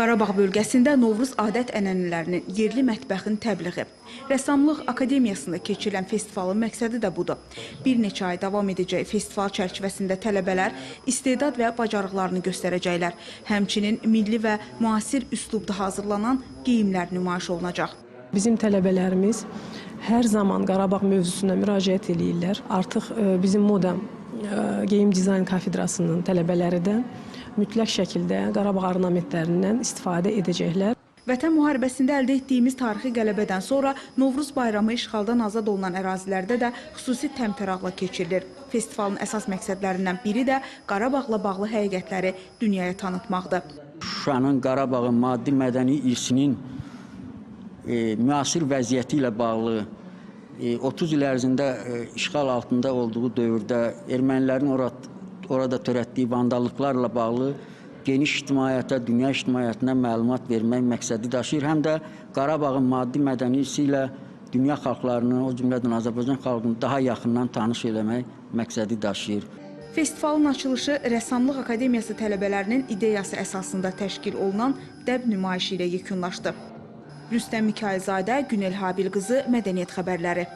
Qarabağ bölgəsində Novruz adət-ənənələrinin, yerli mətbəxin təbliği. Rəssamlıq Akademiyasında keçirilən festivalın məqsədi də budur. Bir neçə ay davam edəcək festival çərçivəsində tələbələr istedad və bacarıqlarını göstərəcəklər. Həmçinin milli və müasir üslubda hazırlanan geyimlər nümayiş olunacaq. Bizim tələbələrimiz hər zaman Qarabağ mövzusuna müraciət eləyirlər. Artıq e, bizim moda e, geyim dizayn kafedrasının tələbələri də mütləq şəkildə Qarabağ ornamentlərindən istifadə edəcəklər. Vətən müharibəsində əldə etdiyimiz tarixi qələbədən sonra Novruz bayramı işğaldan azad olunan ərazilərdə də xüsusi təmtəraqla keçirilir. Festivalın əsas məqsədlərindən biri də Qarabağla bağlı həqiqətləri dünyaya tanıtmaqdır. Şuşanın Qarabağın maddi mədəni irsinin e, müasir vəziyyəti ilə bağlı e, 30 il ərzində e, işğal altında olduğu dövrdə ermənilərin orada, orada törətdiyi vandallıqlarla bağlı geniş ictimaiyyətə, dünya ictimaiyyətinə məlumat vermək məqsədi daşıyır. Həm də Qarabağın maddi mədəni irsi ilə dünya xalqlarını, o cümlədən Azərbaycan xalqını daha yaxından tanış eləmək məqsədi daşıyır. Festivalın açılışı Rəssamlıq Akademiyası tələbələrinin ideyası əsasında təşkil olunan dəb nümayişi ilə yekunlaşdı. Rüstəm Mikayılzadə, Günel Habil qızı, Mədəniyyət xəbərləri.